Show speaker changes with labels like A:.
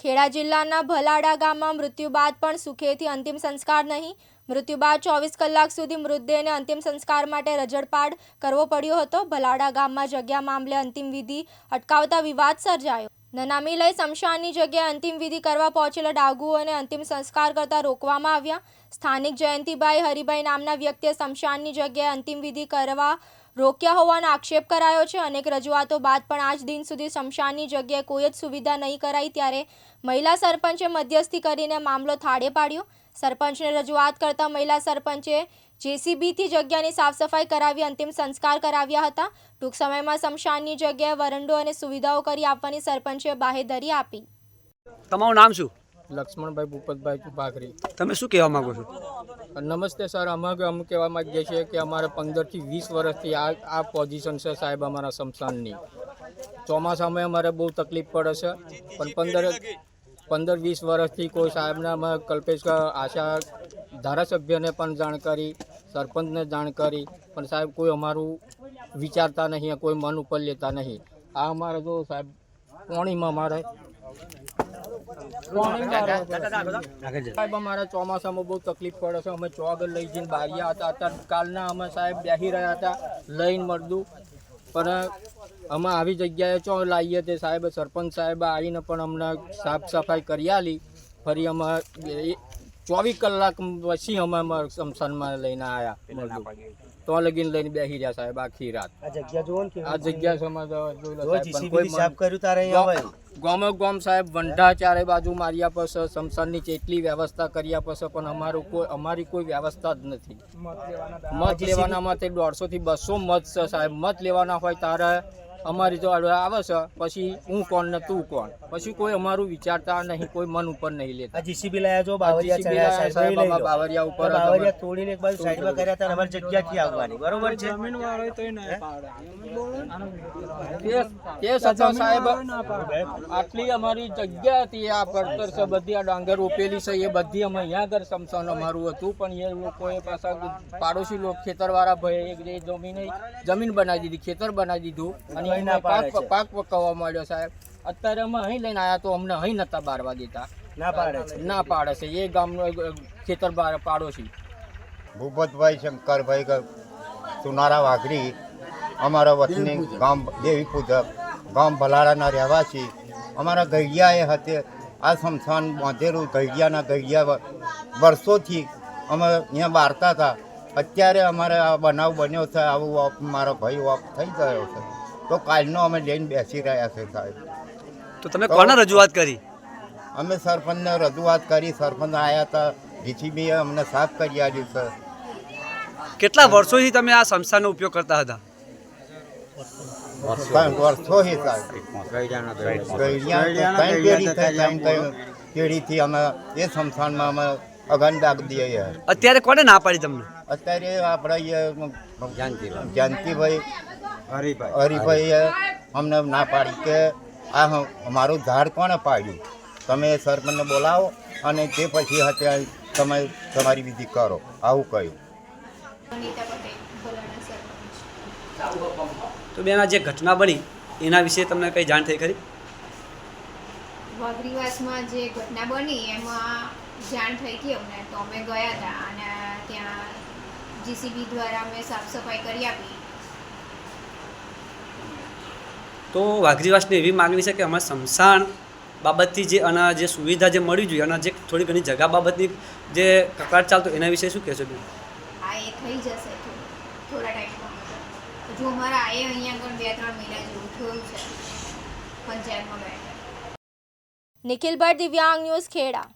A: ખેડા જિલ્લાના ભલાડા ગામમાં મૃત્યુ બાદ પણ સુખેથી અંતિમ સંસ્કાર નહીં. મૃત્યુ બાદ ચોવીસ કલાક સુધી મૃતદેહને અંતિમ સંસ્કાર માટે રજડપાડ કરવો પડ્યો હતો. ભલાડા ગામમાં જગ્યા મામલે અંતિમ વિધિ અટકાવતા વિવાદ સર્જાયો. નનામી લઈ શમશાનની જગ્યાએ અંતિમ વિધિ કરવા પહોંચેલા ડાગુઓને અંતિમ સંસ્કાર કરતા રોકવામાં આવ્યા. સ્થાનિક જયંતિભાઈ હરિભાઈ નામના વ્યક્તિએ શમશાનની જગ્યાએ અંતિમ વિધિ કરવા રોક્યા હોવાનો આક્ષેપ કરાયો છે. અનેક રજૂઆતો બાદ પણ આજ દિન સુધી શમશાનની જગ્યાએ કોઈ જ સુવિધા નહીં કરાઈ ત્યારે મહિલા સરપંચે મધ્યસ્થી કરીને મામલો થાળે પાડ્યો. સરપંચને રજૂઆત કરતા મહિલા સરપંચે જેસીબીથી જગ્યાની સાફસફાઈ કરાવી અંતિમ સંસ્કાર કરાવ્યા હતા. ટૂંક સમયમાં શમશાનની જગ્યાએ વરંડો અને સુવિધાઓ કરી આપવાની સરપંચે બાહેધરી આપી.
B: તમારું નામ શું?
C: લક્ષ્મણભાઈ ભૂપતભાઈ ભાખરી.
B: તમે શું કહેવા માંગો છો?
C: નમસ્તે સર, અમે અમે કહેવા માગીએ છીએ કે અમારે પંદરથી વીસ વર્ષથી આ આ પોઝિશન છે સાહેબ અમારા સમસાનની ચોમાસામાં અમારે બહુ તકલીફ પડે છે. પણ પંદર પંદર વીસ વર્ષથી કોઈ સાહેબને અમે કલ્પેશ આશા ધારાસભ્યને પણ જાણ કરી સરપંચને જાણ કરી પણ સાહેબ કોઈ અમારું વિચારતા નહીં, કોઈ મન ઉપર લેતા નહીં. આ અમારે જો સાહેબ, પાણીમાં અમારે સાહેબ અમારે ચોમાસામાં બહુ તકલીફ પડે છે. અમે ચોગર લઈ જઈને બાર્યા હતા. અત્યારે કાલના અમે સાહેબ બેસી રહ્યા હતા લઈને મળદું પણ અમે આવી જગ્યાએ ચો લાવીએ તે સાહેબ સરપંચ સાહેબ આવીને પણ અમને સાફ સફાઈ કરી આલી. ફરી અમે ચોવીસ કલાક પછી અમે સ્મશાનમાં શમશાનમાં લઈને આવ્યા તો લગીને લઈને બેસી રહ્યા સાહેબ આખી રાત.
D: આ જગ્યા જોવો ને
C: આ જગ્યા સમજ
D: સાફ કર્યું તારે અહીંયા હોય.
C: ગામ સાહેબ વંઢા ચારે બાજુ માર્યા પછી શમશાનની જેટલી વ્યવસ્થા કર્યા પછી પણ અમારું કોઈ અમારી કોઈ વ્યવસ્થા જ નથી. મત લેવાના માટે દોઢસો થી બસો મત છે સાહેબ મત લેવાના હોય તારે અમારી તો આવે છે પછી હું કોણ ને તું કોણ? પછી કોઈ અમારું વિચારતા નહીં કોઈ મન ઉપર નહીં લેતા.
D: જીસીબી લાયા જો બાવરિયા ચડ્યા
C: બાવરિયા ઉપર
D: બાવરિયા તોડીને એક બાજુ સાઈડમાં કર્યા હતા અમારી જગ્યા ક્યાં આવવાની. બરોબર છે?
C: તે તે છતાં સાહેબ. આટલી અમારી જગ્યા હતી આ પડતર છે બધી આ ડાંગર ઉપેલી છે એ બધી અમે અહીંયા આગળ સમસાન અમારું હતું પણ એ લોકોએ પાછા પાડોશી લોકો ખેતરવાળા ભાઈ એક જે જમીન જમીન બનાવી દીધી ખેતર બનાવી દીધું અને
D: અહીં
C: પાક પાક પકવવા માંડ્યો સાહેબ. અત્યારે અમે અહીં લઈને આવ્યા તો અમને અહીં નતા બારવા દેતા
D: ના પાડે છે.
C: ના પાડે છે. એ ગામનો એક ખેતર બાર પાડોશી.
E: ભૂપતભાઈ શંકરભાઈ સુનારા વાઘરી અમારા વતની ગામ દેવી પૂજક ગામ ભલારાના રહેવાસી. અમારા ગૈયાએ હતે આ સ્મશાન બાંધેલું ગૈયાના ગૈયા વર્ષોથી અમે અહીંયા બારતા હતા. અત્યારે અમારે આ બનાવ બન્યો છે. આવું મારો ભાઈ ઓફ થઈ ગયો છે. તો કાલનો અમે લઈને બેસી રહ્યા છે સાહેબ.
B: તો તમે કોને રજૂઆત કરી?
E: અમે સરપંચને રજૂઆત કરી સરપંચ આવ્યા હતા જીસીબીએ અમને સાફ કરી આપ્યું સર.
B: કેટલા વર્ષોથી તમે આ સંસ્થાનો ઉપયોગ કરતા હતા?
E: વર્ષોથી પેઢીથી અમે એ સ્મશાનમાં અમે અગન દઈએ.
B: અત્યારે કોને ના પાડી તમને?
E: અત્યારે આપણે જાનકીભાઈ હરિભાઈએ અમને ના પાડી કે આ હ- અમારું ઝાડ કોણે પાડ્યું? તમે સરપંચને બોલાવો અને તે પછી અત્યારે તમે તમારી વિધિ કરો. આવું કહ્યું.
B: તો બેન આ જે ઘટના બની એના વિશે તમને કઈ જાણ થઈ ખરી?
F: વગરીવાસમાં જે ઘટના બની એમાં જાણ થઈ હતી અમને. તો અમે ગયા હતા અને ત્યાં જીસીબી દ્વારા અમે સાફ સફાઈ કરી આપી.
B: તો વાઘરીવાસની એવી માગણી છે કે અમારે સ્મશાન બાબતથી જે અને જે સુવિધા જે મળવી જોઈએ અને જે થોડી ઘણી જગા બાબતની જે કકડાટ ચાલતો એના વિશે શું કહેશો બેન?
F: આ એ થઈ જશે થોડા ટાઈમમાં. હજુ અમારા આ અહીંયા આગળ બે ત્રણ મહિના જેવું થયું છે પંચાયતમાં બેઠા.
A: નિખિલ ભટ્ટ દિવ્યાંગ ન્યૂઝ ખેડા.